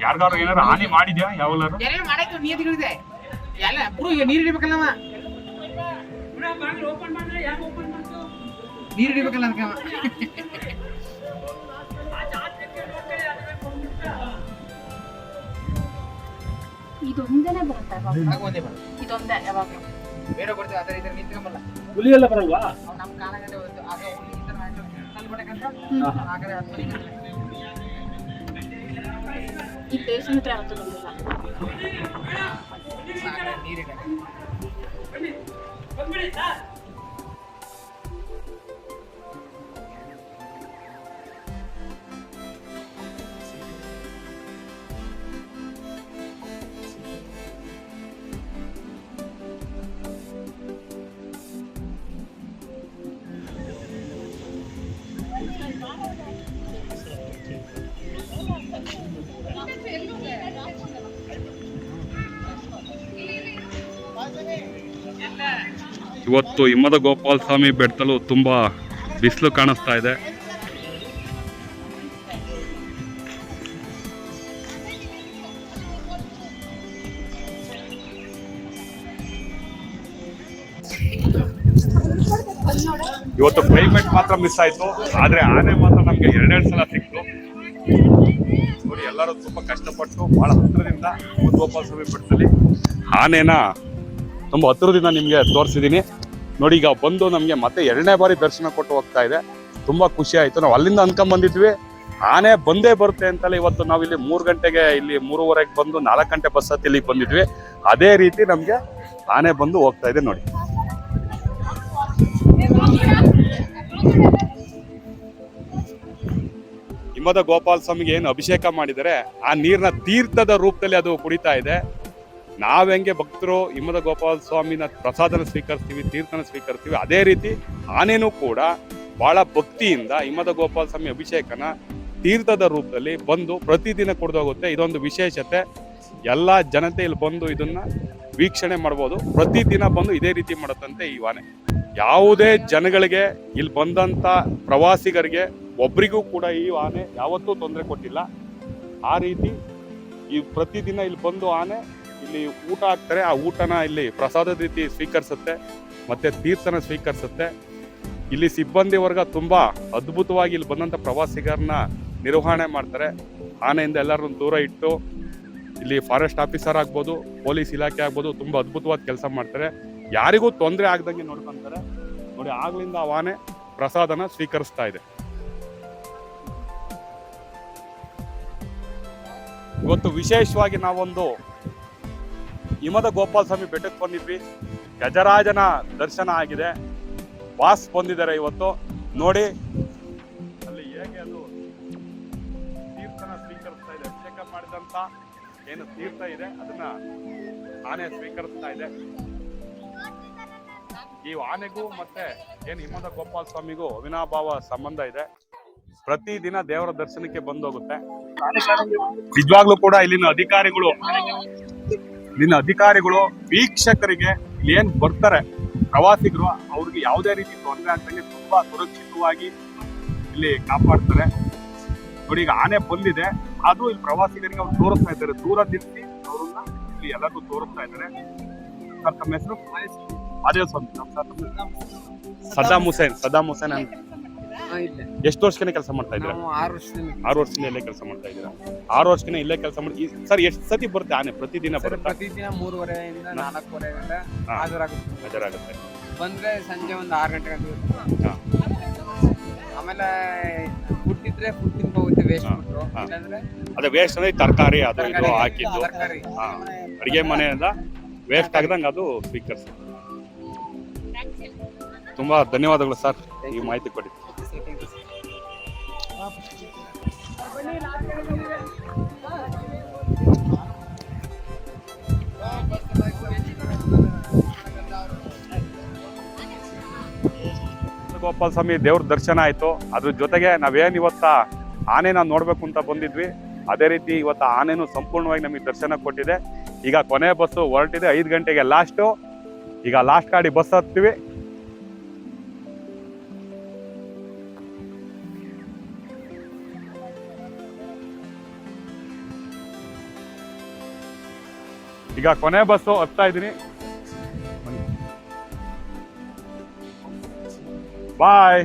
ಯಾರಿಗಾರು ಏನಾರು ಹಾನಿ ಮಾಡಿದ್ಯಾ ಯಾವಾಗಲಾರು ಏನೇನು ಮಾಡಾಯ್ತು ನಿಯತಿಗಳಿದೆ ಎಲ್ಲ ಪುರು ಈಗ ನೀರು ಹಿಡಿಬೇಕಲ್ಲವ ನೀರು ಹಿಡಿಬೇಕಲ್ಲ ಅದಕ್ಕೆ ಅವ. ಇದೊಂದೇನೆ ಬರುತ್ತೆ ಒಂದೇ ಬರೋದು. ಇದೊಂದೇ ಯಾವಾಗ? ಬೇರೆ ಬರ್ತೀವಿ ಅದರ ಇದ್ರ ನಿಂತ್ಕೊಂಬಲ್ಲ. ಹುಲಿ ಎಲ್ಲ ಬರಲ್ವಾ? ನಮ್ ನಮ್ಮ ಆಗ ಹುಲಿ ಈ ದೇವಸ್ಥಾನ ಹತ್ರ ಯಾವತ್ತೂ ಬಂದಿಲ್ಲ ನೀರಿದೆ. ಇವತ್ತು ಹಿಮ್ಮದ ಗೋಪಾಲ ಸ್ವಾಮಿ ಬೆಟ್ಟಲು ತುಂಬ ಬಿಸಿಲು ಕಾಣಿಸ್ತಾ ಇದೆ. ಇವತ್ತು ಕ್ಲೈಮೇಟ್ ಮಾತ್ರ ಮಿಸ್ ಆಯ್ತು. ಆದ್ರೆ ಆನೆ ಮಾತ್ರ ನಮ್ಗೆ ಎರಡೆರಡು ಸಲ ಸಿಕ್ತು. ನೋಡಿ, ಎಲ್ಲರೂ ತುಂಬಾ ಕಷ್ಟಪಟ್ಟು ಬಹಳ ಹತ್ತಿರದಿಂದ ಗೋಪಾಲ ಸ್ವಾಮಿ ಬೆಟ್ಟದಲ್ಲಿ ಆನೆನ ತುಂಬಾ ಹತ್ತಿರದಿಂದ ನಿಮಗೆ ತೋರಿಸಿದ್ದೀನಿ. ನೋಡಿ, ಈಗ ಬಂದು ನಮಗೆ ಮತ್ತೆ ಎರಡನೇ ಬಾರಿ ದರ್ಶನ ಕೊಟ್ಟು ಹೋಗ್ತಾ ಇದೆ. ತುಂಬ ಖುಷಿ ಆಯಿತು. ನಾವು ಅಲ್ಲಿಂದ ಅಂದ್ಕೊಂಬಂದಿದ್ವಿ ಬಂದಿದ್ವಿ. ಆನೆ ಬಂದೇ ಬರುತ್ತೆ ಅಂತಲೇ ಇವತ್ತು ನಾವು ಇಲ್ಲಿ ಮೂರು ಗಂಟೆಗೆ ಇಲ್ಲಿ ಮೂರುವರೆಗೆ ಬಂದು ನಾಲ್ಕು ಗಂಟೆ ಬಸ್ ಹತ್ತಿ ಇಲ್ಲಿಗೆ ಬಂದಿದ್ವಿ. ಅದೇ ರೀತಿ ನಮಗೆ ಆನೆ ಬಂದು ಹೋಗ್ತಾ ಇದೆ ನೋಡಿ. ಹಿಮದ ಗೋಪಾಲ ಸ್ವಾಮಿಗೆ ಏನು ಅಭಿಷೇಕ ಮಾಡಿದರೆ ಆ ನೀರಿನ ತೀರ್ಥದ ರೂಪದಲ್ಲಿ ಅದು ಕುಡಿತಾ ಇದೆ. ನಾವ್ ಹೆಂಗೆ ಭಕ್ತರು ಹಿಮದ ಗೋಪಾಲ ಸ್ವಾಮಿನ ಪ್ರಸಾದನ ಸ್ವೀಕರಿಸ್ತೀವಿ, ತೀರ್ಥನ ಸ್ವೀಕರಿಸ್ತೀವಿ, ಅದೇ ರೀತಿ ಆನೆನೂ ಕೂಡ ಬಹಳ ಭಕ್ತಿಯಿಂದ ಹಿಮದ ಗೋಪಾಲ ಸ್ವಾಮಿ ಅಭಿಷೇಕನ ತೀರ್ಥದ ರೂಪದಲ್ಲಿ ಬಂದು ಪ್ರತಿದಿನ ಕುಡ್ದೋಗುತ್ತೆ. ಇದೊಂದು ವಿಶೇಷತೆ. ಎಲ್ಲ ಜನತೆ ಇಲ್ಲಿ ಬಂದು ಇದನ್ನ ವೀಕ್ಷಣೆ ಮಾಡ್ಬೋದು. ಪ್ರತಿದಿನ ಬಂದು ಇದೇ ರೀತಿ ಮಾಡುತ್ತಂತೆ ಈ ಆನೆ ಯಾವುದೇ ಜನಗಳಿಗೆ ಇಲ್ಲಿ ಬಂದಂತ ಪ್ರವಾಸಿಗರಿಗೆ ಒಬ್ರಿಗೂ ಕೂಡ ಈ ಆನೆ ಯಾವತ್ತೂ ತೊಂದರೆ ಕೊಟ್ಟಿಲ್ಲ. ಆ ರೀತಿ ಈ ಪ್ರತಿದಿನ ಇಲ್ಲಿ ಬಂದು ಆನೆ ಇಲ್ಲಿ ಊಟ ಹಾಕ್ತಾರೆ, ಆ ಊಟನ ಇಲ್ಲಿ ಪ್ರಸಾದದ ರೀತಿ ಸ್ವೀಕರಿಸುತ್ತೆ, ಮತ್ತೆ ತೀರ್ಥನ ಸ್ವೀಕರಿಸುತ್ತೆ. ಇಲ್ಲಿ ಸಿಬ್ಬಂದಿ ವರ್ಗ ತುಂಬಾ ಅದ್ಭುತವಾಗಿ ಇಲ್ಲಿ ಬಂದಂತ ಪ್ರವಾಸಿಗರನ್ನ ನಿರ್ವಹಣೆ ಮಾಡ್ತಾರೆ. ಆನೆಯಿಂದ ಎಲ್ಲರನ್ನು ದೂರ ಇಟ್ಟು ಇಲ್ಲಿ ಫಾರೆಸ್ಟ್ ಆಫೀಸರ್ ಆಗ್ಬೋದು, ಪೊಲೀಸ್ ಇಲಾಖೆ ಆಗ್ಬೋದು, ತುಂಬಾ ಅದ್ಭುತವಾದ ಕೆಲಸ ಮಾಡ್ತಾರೆ. ಯಾರಿಗೂ ತೊಂದರೆ ಆಗ್ದಂಗೆ ನೋಡ್ಕೊಂತಾರೆ. ನೋಡಿ, ಆಗ್ಲಿಂದ ಆ ಆನೆ ಪ್ರಸಾದನ ಸ್ವೀಕರಿಸ್ತಾ ಇದೆ. ಇವತ್ತು ವಿಶೇಷವಾಗಿ ನಾವೊಂದು ಹಿಮದ ಗೋಪಾಲ ಸ್ವಾಮಿ ಬೆಟ್ಟಕ್ಕೆ ಬಂದಿದ್ವಿ. ಗಜರಾಜನ ದರ್ಶನ ಆಗಿದೆ. ಬಾಸ್ ಬಂದಿದ್ದಾರೆ ಇವತ್ತು. ನೋಡಿ. ಅಲ್ಲಿ ಹೇಗೆ ಅದು ತೀರ್ಥನ ಸ್ವೀಕರಿಸ್ತಾ ಇದೆ. ಅಭಿಷೇಕ ಮಾಡಿದಂತ ಏನು ತೀರ್ಥ ಇದೆ, ಅದನ್ನ ಆನೆ ಸ್ವೀಕರಿಸ್ತಾ ಇದೆ. ಈ ಆನೆಗೂ ಮತ್ತೆ ಏನು ಹಿಮದ ಗೋಪಾಲ ಸ್ವಾಮಿಗೂ ಅವಿನಾಭಾವ ಸಂಬಂಧ ಇದೆ. ಪ್ರತಿದಿನ ದೇವರ ದರ್ಶನಕ್ಕೆ ಬಂದೋಗುತ್ತೆ. ನಿಜವಾಗ್ಲೂ ಕೂಡ ಇಲ್ಲಿನ ಅಧಿಕಾರಿಗಳು ಇಲ್ಲಿನ ಅಧಿಕಾರಿಗಳು ವೀಕ್ಷಕರಿಗೆ ಇಲ್ಲಿ ಏನ್ ಬರ್ತಾರೆ? ಪ್ರವಾಸಿಗರು ಅವ್ರಿಗೆ ಯಾವುದೇ ರೀತಿ ತೊಂದರೆ ಆಗ್ತಾ ತುಂಬಾ ಸುರಕ್ಷಿತವಾಗಿ ಇಲ್ಲಿ ಕಾಪಾಡ್ತಾರೆ. ನೋಡಿ ಈಗ ಆನೆ ಬಂದಿದೆ. ಅದು ಇಲ್ಲಿ ಪ್ರವಾಸಿಗರಿಗೆ ಅವ್ರು ತೋರಿಸ್ತಾ ಇದ್ದಾರೆ. ದೂರ ನಿಲ್ಲಿಸಿ ಅವ್ರನ್ನ ಇಲ್ಲಿ ಎಲ್ಲರಿಗೂ ತೋರಿಸ್ತಾ ಇದ್ದಾರೆ. ಸರ್ ತಮ್ಮ ಹೆಸರು? ಅದೇ ಸ್ವಾಮಿ ಸದಾಮ್? ಸದ್ದಾಮ್ ಹುಸೇನ್ ಸದ್ದಾಮ್ ಹುಸೇನ್ ಅಂತ. ಎಷ್ಟು ವರ್ಷಕ್ಕೆ ಕೆಲಸ ಮಾಡ್ತಾ ಇದ್ದೀರಾ? ಆರು ವರ್ಷದಿಂದ ಇಲ್ಲೇ ಕೆಲಸ ಮಾಡ್ತಾ ಇದ್ದೀರಾ? ಆರು ವರ್ಷಕ್ಕೆ ಇಲ್ಲೇ ಕೆಲಸ ಮಾಡಿ ಸರ್ ಎಷ್ಟು ಸತಿ ಬರುತ್ತೆ ಆನೆ? ಪ್ರತಿದಿನ ಬರುತ್ತೆ? ಪ್ರತಿದಿನ ಮೂರುವರೆಯಿಂದ ನಾಲ್ಕೂವರೆಯಿಂದ ಹಾಜರಾಗುತ್ತೆ. ಹಾಜರಾಗುತ್ತೆ. ಬಂದ್ರೆ ಸಂಜೆ ಒಂದು ಆರು ಗಂಟೆ. ಆಮೇಲೆ ಫುಡ್ ಇದ್ರೆ ಫುಡ್ ತಿನ್ಕೊ ಹೋಗುತ್ತೆ ವೇಸ್ಟ್. ಇಲ್ಲಾಂದ್ರೆ ಅದೇ ವೇಸ್ಟ್ ಅಂದ್ರೆ ತರಕಾರಿ ಅದು ಇದು ಹಾಕಿದ್ದು. ಅಡಿಗೆ ಮನೆಯಿಂದ ವೇಸ್ಟ್ ಆಗದಂಗೆ ಅದು ಸ್ವೀಕರಿಸಿ ತುಂಬಾ ಧನ್ಯವಾದಗಳು ಸರ್ ಈ ಮಾಹಿತಿ ಕೊಡಿ ಗೋಪಾಲ ಸ್ವಾಮಿ ದೇವ್ರ ದರ್ಶನ ಆಯ್ತು. ಅದ್ರ ಜೊತೆಗೆ ನಾವೇನ್ ಇವತ್ತ ಆನೆನ ನೋಡ್ಬೇಕು ಅಂತ ಬಂದಿದ್ವಿ. ಅದೇ ರೀತಿ ಇವತ್ತ ಆನೆನು ಸಂಪೂರ್ಣವಾಗಿ ನಮಗೆ ದರ್ಶನ ಕೊಟ್ಟಿದೆ. ಈಗ ಕೊನೆ ಬಸ್ಸು ಹೊರಟಿದೆ ಐದು ಗಂಟೆಗೆ ಲಾಸ್ಟು ಈಗ ಲಾಸ್ಟ್ ಗಾಡಿ ಬಸ್ ಹತ್ತೀವಿ. ಈಗ ಕೊನೆ ಬಸ್ಸು ಹತ್ತಾ ಇದೀನಿ ಬಾಯ್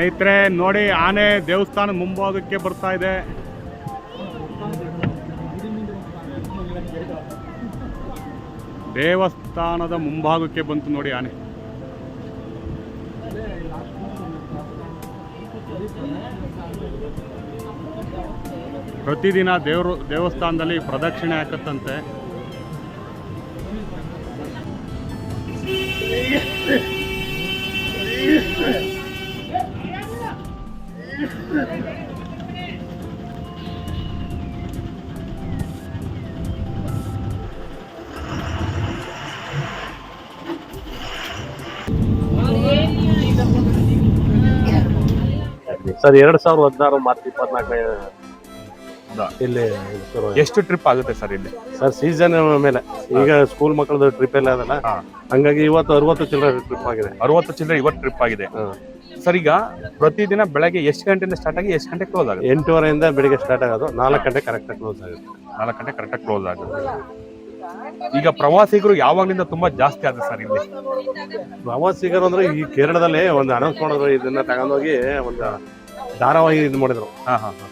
ಸ್ನೇಹಿತರೆ, ನೋಡಿ ಆನೆ ದೇವಸ್ಥಾನ ಮುಂಭಾಗಕ್ಕೆ ಬರ್ತಾ ಇದೆ. ದೇವಸ್ಥಾನದ ಮುಂಭಾಗಕ್ಕೆ ಬಂತು ನೋಡಿ ಆನೆ. ಪ್ರತಿದಿನ ದೇವರು ದೇವಸ್ಥಾನದಲ್ಲಿ ಪ್ರದಕ್ಷಿಣೆ ಹಾಕತ್ತಂತೆ. ಸರ್ ಎರಡ್ ಸಾವಿರದ ಹದಿನಾರು ಮಾರ್ಚ್ ಇಪ್ಪತ್ನಾಲ್ಕನೇ ಎಷ್ಟು ಟ್ರಿಪ್ ಆಗುತ್ತೆ ಸರ್ ಇಲ್ಲಿ? ಸರ್ ಸೀಸನ್ ಮೇಲೆ. ಈಗ ಸ್ಕೂಲ್ ಮಕ್ಕಳದ ಟ್ರಿಪ್ ಎಲ್ಲ ಅದಲ್ಲ. ಹಂಗಾಗಿ ಇವತ್ತು ಅರವತ್ತು ಚಿಲ್ಲರೆ ಟ್ರಿಪ್ ಆಗಿದೆ. ಅರವತ್ತು ಚಿಲ್ಲರೆ ಇವತ್ತು ಟ್ರಿಪ್ ಆಗಿದೆ. ಸರ್ ಈಗ ಪ್ರತಿದಿನ ಬೆಳಗ್ಗೆ ಎಷ್ಟು ಗಂಟೆಯಿಂದ ಸ್ಟಾರ್ಟ್ ಆಗಿ ಎಷ್ಟು ಗಂಟೆ ಕ್ಲೋಸ್ ಆಗುತ್ತೆ ಎಂಟೂವರೆಯಿಂದ ಬೆಳಿಗ್ಗೆ ಸ್ಟಾರ್ಟ್ ಆಗೋದು ನಾಲ್ಕು ಗಂಟೆ ಕರೆಕ್ಟಾಗಿ ಕ್ಲೋಸ್ ಆಗುತ್ತೆ ನಾಲ್ಕು ಗಂಟೆ ಕರೆಕ್ಟಾಗಿ ಕ್ಲೋಸ್ ಆಗುತ್ತೆ ಈಗ ಪ್ರವಾಸಿಗರು ಯಾವಾಗ್ಲಿಂದ ತುಂಬಾ ಜಾಸ್ತಿ ಆದ ಸರ್ ಇಲ್ಲಿ ಪ್ರವಾಸಿಗರು ಅಂದ್ರೆ ಈ ಕೇರಳದಲ್ಲಿ ಒಂದು ಅನೌನ್ಸ್ ಮಾಡಿದ್ರು ಇದನ್ನ ತಗೊಂಡೋಗಿ ಒಂದು ಧಾರಾವಾಹಿ ಇದು ಮಾಡಿದ್ರು ಹಾ ಹಾ ಹಾ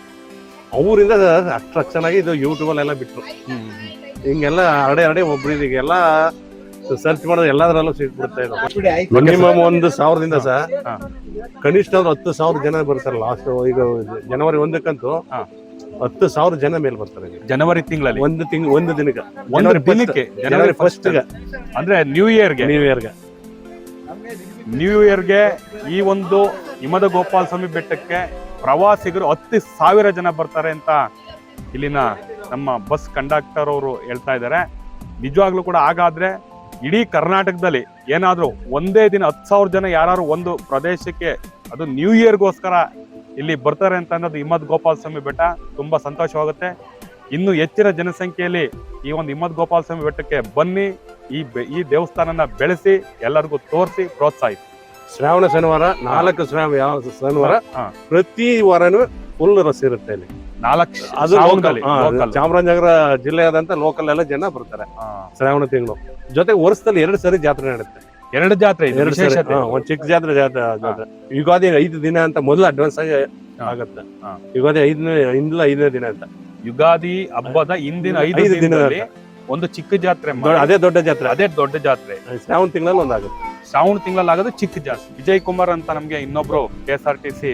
ಅವರಿಂದ ಅಟ್ರಾಕ್ಷನ್ ಆಗಿ ಇದು ಯೂಟ್ಯೂಬ್ ಅಲ್ಲೆಲ್ಲ ಬಿಟ್ರು. ಹಿಂಗೆಲ್ಲ ಹರಡೆ ಹರಡೆ ಒಬ್ರು ಈಗೆಲ್ಲ ಸರ್ಚ್ ಮಾಡಿದ್ರೆ ಎಲ್ಲದರಲ್ಲೂ ಸಿಗ್ಬಿಡುತ್ತೆ ಇದು. ಮಿನಿಮಮ್ ಒಂದು ಸಾವಿರದಿಂದ ಸಹ ಹಾ. ಕನಿಷ್ಠ ಅಂದ್ರೆ ಹತ್ತು ಸಾವಿರ ಜನ ಬರ್ತಾರೆ ಲಾಸ್ಟ್ ಈಗ ಜನವರಿ ಒಂದಕ್ಕಂತೂ ಹಾ. ಹತ್ತು ಸಾವಿರ ಜನ ಮೇಲೆ ಬರ್ತಾರೆ ಜನವರಿ ತಿಂಗಳಲ್ಲಿ? ಒಂದು ತಿಂಗಳು ಒಂದು ದಿನಕ್ಕೆ. ಒಂದು ದಿನಕ್ಕೆ ಜನವರಿ ಫಸ್ಟ್ ಅಂದ್ರೆ ನ್ಯೂ ಇಯರ್ಗೆ ನ್ಯೂ ಇಯರ್ಗೆ ನ್ಯೂ ಇಯರ್ಗೆ ಈ ಒಂದು ಹಿಮದ ಗೋಪಾಲ ಸ್ವಾಮಿ ಬೆಟ್ಟಕ್ಕೆ ಪ್ರವಾಸಿಗರು ಹತ್ತು ಸಾವಿರ ಜನ ಬರ್ತಾರೆ ಅಂತ ಇಲ್ಲಿನ ನಮ್ಮ ಬಸ್ ಕಂಡಕ್ಟರ್ ಅವರು ಹೇಳ್ತಾ ಇದ್ದಾರೆ. ನಿಜವಾಗ್ಲೂ ಕೂಡ ಹಾಗಾದ್ರೆ ಇಡೀ ಕರ್ನಾಟಕದಲ್ಲಿ ಏನಾದರೂ ಒಂದೇ ದಿನ ಹತ್ತು ಸಾವಿರ ಜನ ಯಾರು ಒಂದು ಪ್ರದೇಶಕ್ಕೆ ಅದು ನ್ಯೂ ಇಯರ್ಗೋಸ್ಕರ ಇಲ್ಲಿ ಬರ್ತಾರೆ ಅಂತ ಅನ್ನೋದು ಹಿಮ್ಮದ್ ಗೋಪಾಲ ಸ್ವಾಮಿ ಬೆಟ್ಟ ತುಂಬ ಸಂತೋಷವಾಗುತ್ತೆ. ಇನ್ನು ಹೆಚ್ಚಿನ ಜನಸಂಖ್ಯೆಯಲ್ಲಿ ಈ ಒಂದು ಹಿಮ್ಮದ್ ಗೋಪಾಲ ಸ್ವಾಮಿ ಬೆಟ್ಟಕ್ಕೆ ಬನ್ನಿ ಈ ಈ ದೇವಸ್ಥಾನನ ಬೆಳೆಸಿ ಎಲ್ಲರಿಗೂ ತೋರಿಸಿ ಪ್ರೋತ್ಸಾಹಿಸಿ. ಶ್ರಾವಣ ಶನಿವಾರ ನಾಲ್ಕು ಶ್ರಾವಣ ಯಾವ ಶನಿವಾರ. ಪ್ರತಿ ವಾರನೂ ಫುಲ್ ರಸ್ ಇರುತ್ತೆ ಇಲ್ಲಿ ನಾಲ್ಕು ಅದು local. ಚಾಮರಾಜನಗರ ಜಿಲ್ಲೆಯಾದಂತ ಲೋಕಲ್ ಎಲ್ಲ ಜನ ಬರ್ತಾರೆ. ಶ್ರಾವಣ ತಿಂಗಳು. ಜೊತೆಗೆ ವರ್ಷದಲ್ಲಿ ಎರಡು ಸರಿ ಜಾತ್ರೆ ನಡೆಯುತ್ತೆ. ಎರಡು ಜಾತ್ರೆ ಎರಡು ಒಂದ್ ಚಿಕ್ಕ ಜಾತ್ರೆ ಜಾತ್ರೆ ಯುಗಾದಿ ಐದು ದಿನ ಅಂತ ಮೊದಲು ಅಡ್ವಾನ್ಸ್ ಆಗಿ ಆಗುತ್ತೆ. ಯುಗಾದಿ ಐದನೇ ಇಂದಲ ಐದನೇ ದಿನ ಅಂತ. ಯುಗಾದಿ ಹಬ್ಬದ ಹಿಂದಿನ ಐದು ಐದು ದಿನ ದಿನದಲ್ಲಿ ಒಂದು ಚಿಕ್ಕ ಜಾತ್ರೆ ಅದೇ ದೊಡ್ಡ ಜಾತ್ರೆ. ಅದೇ ದೊಡ್ಡ ಜಾತ್ರೆ. ಶ್ರಾವಣ ತಿಂಗಳಲ್ಲಿ ಒಂದಾಗುತ್ತೆ ಶ್ರಾವಣ ತಿಂಗಳಲ್ಲಿ ಆಗೋದು ಚಿಕ್ಕ ಜಾತ್ರೆ. ವಿಜಯ್ ಕುಮಾರ್ ಅಂತ ನಮ್ಗೆ ಇನ್ನೊಬ್ರು K S R T C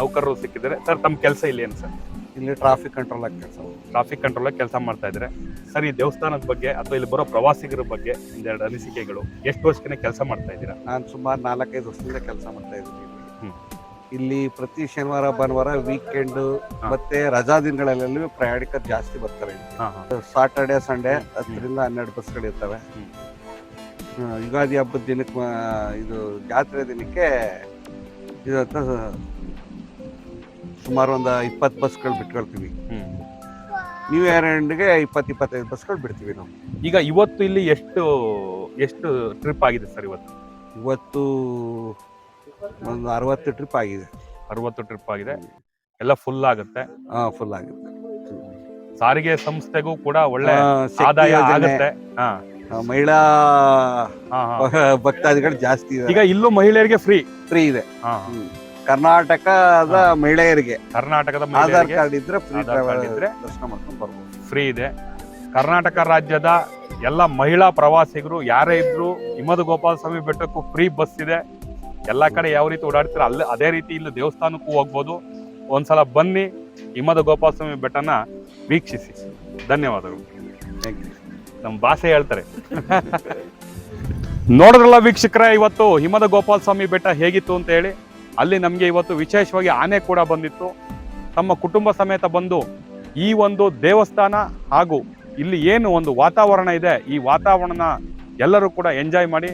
ನೌಕರರು ಸಿಕ್ಕಿದ್ದಾರೆ. ಸರ್ ತಮ್ಮ ಕೆಲಸ ಇಲ್ಲಿ ಏನು ಸರ್? ಇಲ್ಲಿ ಟ್ರಾಫಿಕ್ ಕಂಟ್ರೋಲ್ ಆಗಿ ಕೆಲಸ ಟ್ರಾಫಿಕ್ ಕಂಟ್ರೋಲ್ ಕೆಲಸ ಮಾಡ್ತಾ ಇದ್ರೆ. ಸರ್ ಈ ದೇವಸ್ಥಾನದ ಬಗ್ಗೆ ಅಥವಾ ಇಲ್ಲಿ ಬರೋ ಪ್ರವಾಸಿಗರ ಬಗ್ಗೆ ಒಂದೆರಡು ಅನಿಸಿಕೆಗಳು. ಎಷ್ಟು ವರ್ಷಕ್ಕೆ ಕೆಲಸ ಮಾಡ್ತಾ ಇದ್ದೀರಾ? ನಾನು ಸುಮಾರು ನಾಲ್ಕೈದು ವರ್ಷದಿಂದ ಕೆಲಸ ಮಾಡ್ತಾ ಇದ್ದೀನಿ. ಹ್ಮ್. ಇಲ್ಲಿ ಪ್ರತಿ ಶನಿವಾರ ಭಾನುವಾರ ವೀಕೆಂಡ್. ಮತ್ತೆ ರಜಾ ದಿನಗಳಲ್ಲಿ ಪ್ರಯಾಣಿಕರು ಜಾಸ್ತಿ ಬರ್ತಾರೆ ಹಾ ಹಾ. ಸಾಟರ್ಡೆ ಸಂಡೇ ಹತ್ತರಿಂದ ಹನ್ನೆರಡು ಬಸ್ಗಳು ಇರ್ತವೆ. ಹ್ಮ್. ಆ, ಯುಗಾದಿ ಹಬ್ಬದ ದಿನಕ್ಕೆ ಮಾ- ಇದು ಜಾತ್ರೆ ದಿನಕ್ಕೆ ಇದತ್ತ ಸುಮಾರು ಒಂದು ಇಪ್ಪತ್ತು ಬಸ್ಗಳು ಬಿಟ್ಕೊಳ್ತೀವಿ. ನೀವು ನ್ಯೂ ಇಯರ್ ಎಂಡ್ಗೆ ಇಪ್ಪತ್ತು ಇಪ್ಪತ್ತೈದು ಬಸ್ಗಳು ಬಿಡ್ತೀವಿ ನಾವು. ಈಗ ಇವತ್ತು ಇಲ್ಲಿ ಎಷ್ಟು ಎಷ್ಟು ಟ್ರಿಪ್ ಆಗಿದೆ ಸರ್ ಇವತ್ತು? ಇವತ್ತು ಒಂದು ಅರವತ್ತು ಟ್ರಿಪ್ ಆಗಿದೆ. ಅರವತ್ತು ಟ್ರಿಪ್ ಆಗಿದೆ. ಎಲ್ಲ ಫುಲ್ ಆಗುತ್ತೆ. ಹಾ ಫುಲ್ ಆಗುತ್ತೆ. ಸಾರಿಗೆ ಸಂಸ್ಥೆಗೂ ಕೂಡ ಒಳ್ಳೆ ಆದಾಯ ಆಗುತ್ತೆ. ಮಹಿಳಾ. ಭಕ್ತಾದಿಗಳು ಜಾಸ್ತಿ ಈಗ ಇಲ್ಲೂ ಮಹಿಳೆಯರಿಗೆ ಫ್ರೀ ಫ್ರೀ ಇದೆ. ಹಾ ಕರ್ನಾಟಕದ ಮಹಿಳೆಯರಿಗೆ ಕರ್ನಾಟಕದ ಆಧಾರ್ ಮಹಿಳೆಯರಿಗೆ ಕಾರ್ಡ್ ಇದ್ರೆ ಫ್ರೀ ಆಧಾರ್ ಕಾರ್ಡ್ ಇದ್ರೆ ದರ್ಶನ ಮಾಡ್ಕೊಂಡು ಬರ್ಬೋದು. ಫ್ರೀ ಇದೆ. ಕರ್ನಾಟಕ ರಾಜ್ಯದ ಎಲ್ಲ ಮಹಿಳಾ ಪ್ರವಾಸಿಗರು ಯಾರೇ ಇದ್ರು ಹಿಮದ ಗೋಪಾಲ ಸ್ವಾಮಿ ಬೆಟ್ಟಕ್ಕೂ ಫ್ರೀ ಬಸ್ ಇದೆ. ಎಲ್ಲ ಕಡೆ ಯಾವ ರೀತಿ ಓಡಾಡ್ತೀರ ಅಲ್ಲಿ ಅದೇ ರೀತಿ ಇಲ್ಲಿ ದೇವಸ್ಥಾನಕ್ಕೂ ಹೋಗ್ಬೋದು. ಒಂದ್ಸಲ ಬನ್ನಿ ಹಿಮದ ಗೋಪಾಲ ಸ್ವಾಮಿ ಬೆಟ್ಟನ ವೀಕ್ಷಿಸಿ. ಧನ್ಯವಾದಗಳು. ಥ್ಯಾಂಕ್ ಯು ನಮ್ಮ ಭಾಷೆ ಹೇಳ್ತಾರೆ. ನೋಡಿದ್ರಲ್ಲ ವೀಕ್ಷಕರೇ ಇವತ್ತು ಹಿಮದ ಗೋಪಾಲ ಸ್ವಾಮಿ ಬೆಟ್ಟ ಹೇಗಿತ್ತು ಅಂತ ಹೇಳಿ. ಅಲ್ಲಿ ನಮಗೆ ಇವತ್ತು ವಿಶೇಷವಾಗಿ ಆನೆ ಕೂಡ ಬಂದಿತ್ತು. ತಮ್ಮ ಕುಟುಂಬ ಸಮೇತ ಬಂದು ಈ ಒಂದು ದೇವಸ್ಥಾನ ಹಾಗೂ ಇಲ್ಲಿ ಏನು ಒಂದು ವಾತಾವರಣ ಇದೆ, ಈ ವಾತಾವರಣನ ಎಲ್ಲರೂ ಕೂಡ ಎಂಜಾಯ್ ಮಾಡಿ.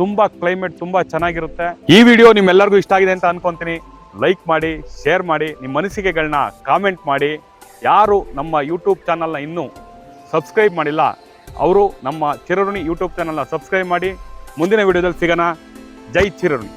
ತುಂಬಾ ಕ್ಲೈಮೇಟ್ ತುಂಬಾ ಚೆನ್ನಾಗಿರುತ್ತೆ. ಈ ವಿಡಿಯೋ ನಿಮ್ಮೆಲ್ಲರಿಗೂ ಇಷ್ಟ ಆಗಿದೆ ಅಂತ ಅನ್ಕೊಂತೀನಿ. ಲೈಕ್ ಮಾಡಿ, ಶೇರ್ ಮಾಡಿ, ನಿಮ್ಮ ಅನಿಸಿಕೆಗಳನ್ನ ಕಾಮೆಂಟ್ ಮಾಡಿ. ಯಾರು ನಮ್ಮ ಯೂಟ್ಯೂಬ್ ಚಾನಲ್ನ ಇನ್ನೂ ಸಬ್ಸ್ಕ್ರೈಬ್ ಮಾಡಿಲ್ಲ, ಅವರು ನಮ್ಮ ಚಿರಋಣಿ ಯೂಟ್ಯೂಬ್ ಚಾನಲ್ನ ಸಬ್ಸ್ಕ್ರೈಬ್ ಮಾಡಿ. ಮುಂದಿನ ವಿಡಿಯೋದಲ್ಲಿ ಸಿಗೋಣ. ಜೈ ಚಿರಋಣಿ.